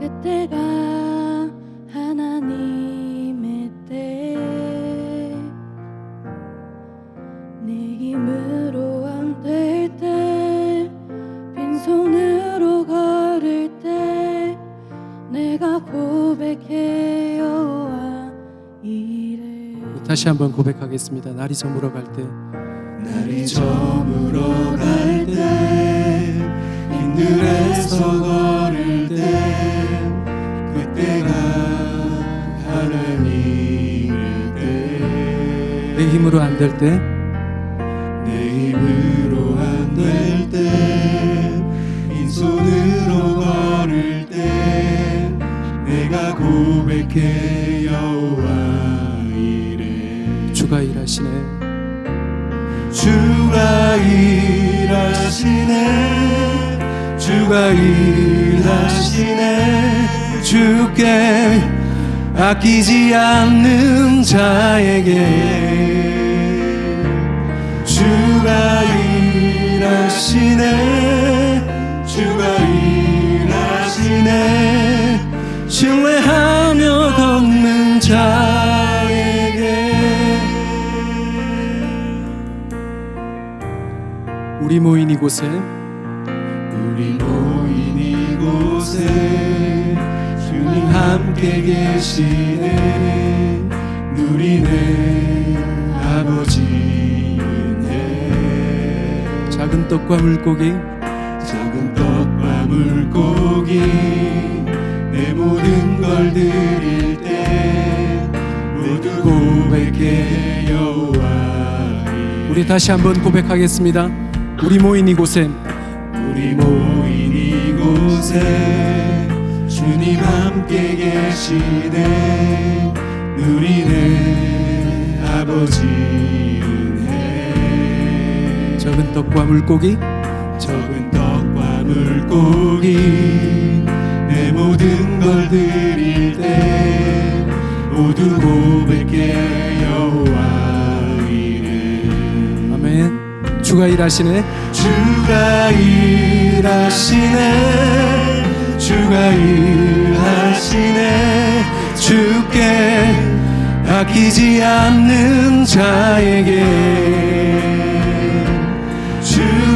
그때가 하나님의 때 내 힘으로 안 될 때 빈손으로 걸을 때 내가 고백해요 아, 다시 한번 고백하겠습니다. 날이 저물어 갈 때, 날이 저물어 갈때 이늘에서 힘으로 안 될 때? 내 힘으로 안 될때 빈손으로 걸을 때 내가 고백해 여호와 이래. 주가 일하시네. 주가 일하시네. 주가 일하시네. 주께 아끼지 않는 자에게 주가 일하시네. 주가 일하시네. 신뢰하며 걷는 자에게. 우리 모인 이곳에. 우리 모인 이곳에 주님 함께 계시네. 누리네 아버지 작은 떡과 물고기. 작은 떡과 물고기. 내 모든 걸 드릴 때 모두 고백해 여호와 우리 다시 한번 고백하겠습니다. 우리 모인 이곳에. 우리 모인 이곳에 주님 함께 계시네. 누리네 아버지 작은 떡과 물고기 적은 떡과 물고기. 내 모든 걸 드릴 때 모두 고백해 여호와 이래 아멘. 주가 일하시네. 주가 일하시네. 주가 일하시네. 주께 아끼지 않는 자에게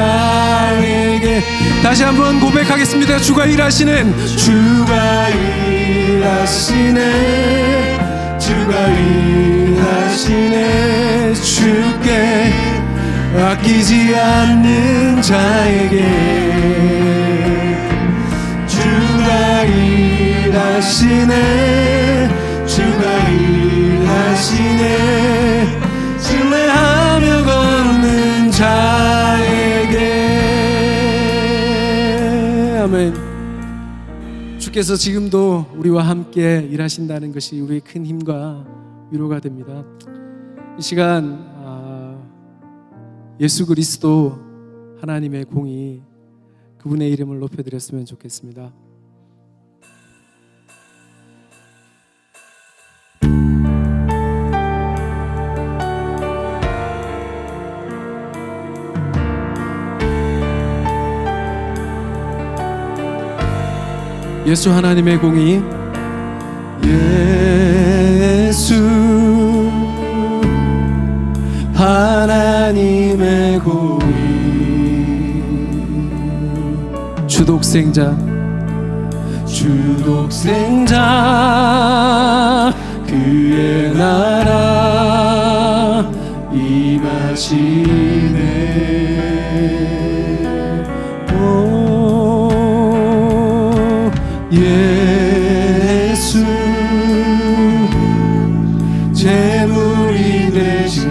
자에게. 다시 한번 고백하겠습니다. 주가 일하시는. 주가 일하시네. 주가 일하시네. 주께 아끼지 않는 자에게. 주가 일하시네 주께서 지금도 우리와 함께 일하신다는 것이 우리의 큰 힘과 위로가 됩니다. 이 시간 아, 예수 그리스도 하나님의 공이 그분의 이름을 높여드렸으면 좋겠습니다. 예수 하나님의 공이 예수 하나님의 공이 주독생자 주독생자 그의 나라 임하시네 제물이 되신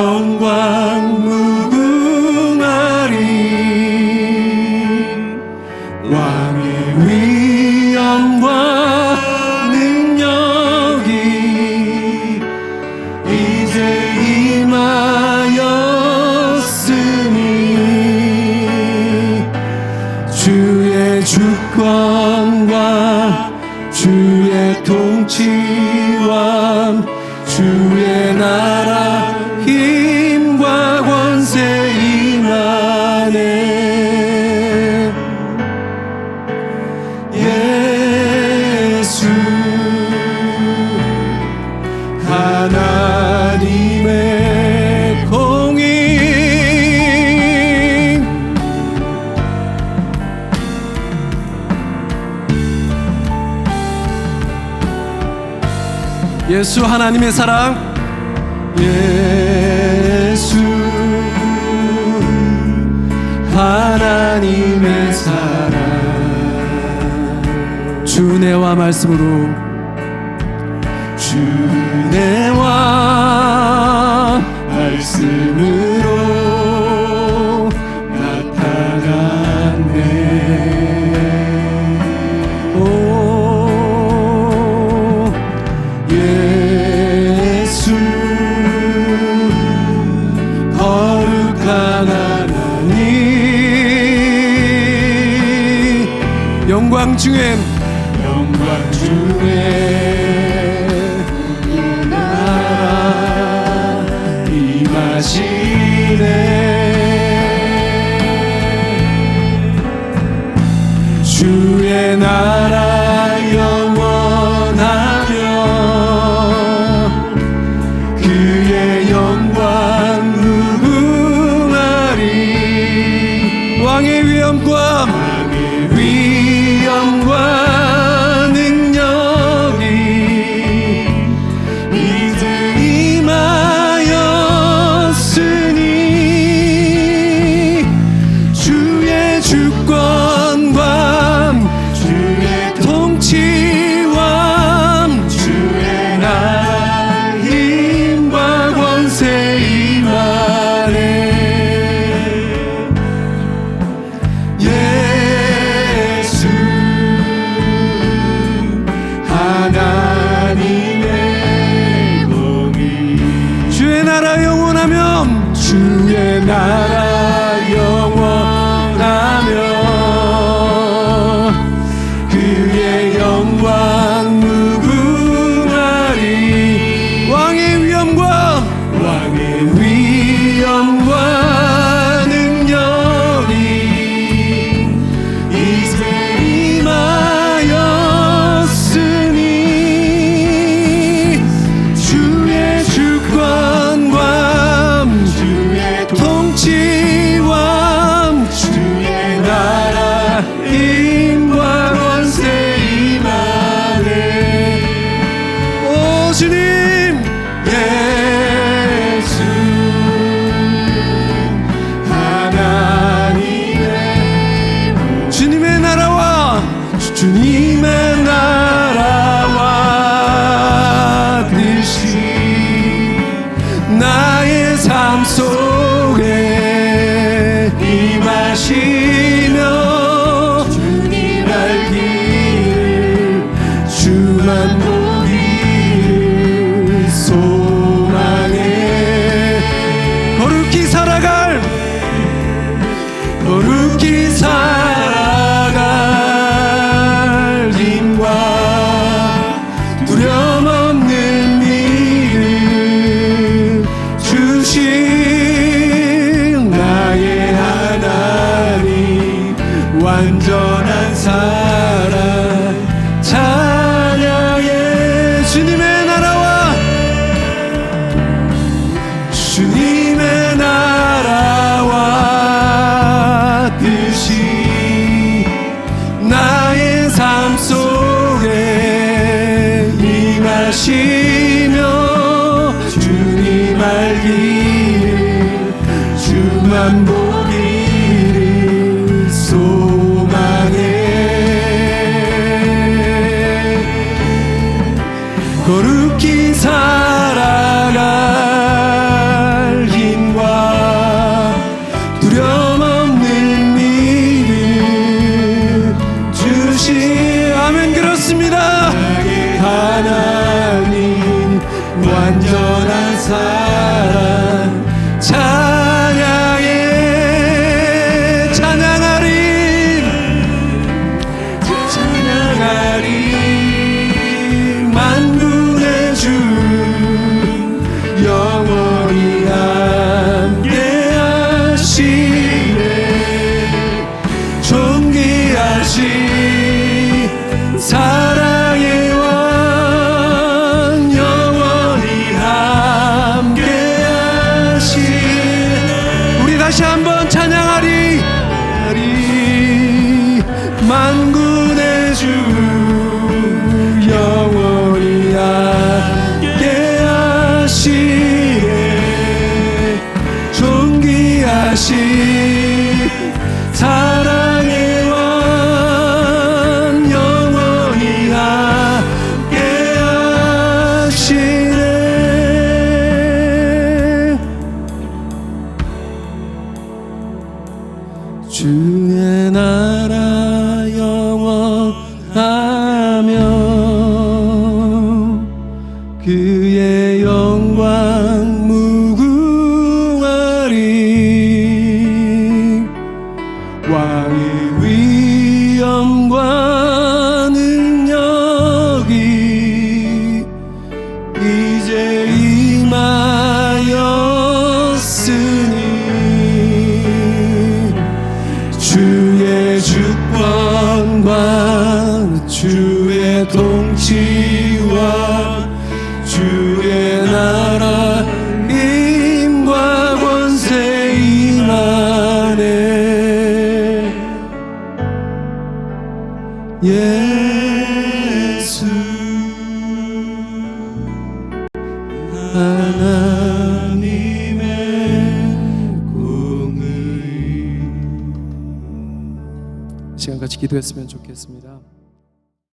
영광 무궁하리. 왕의 위엄과 능력이 이제 임하였으니 주의 주권과 주의 통치와 주의 나라 예수 하나님의 사랑. 예수 하나님의 사랑. 주내와 말씀으로. 주내 영광 중엔 영광 중에 이 나라 임하시네. 주의 나 Jesus. 거룩히 살아. Why? 기도했으면 좋겠습니다.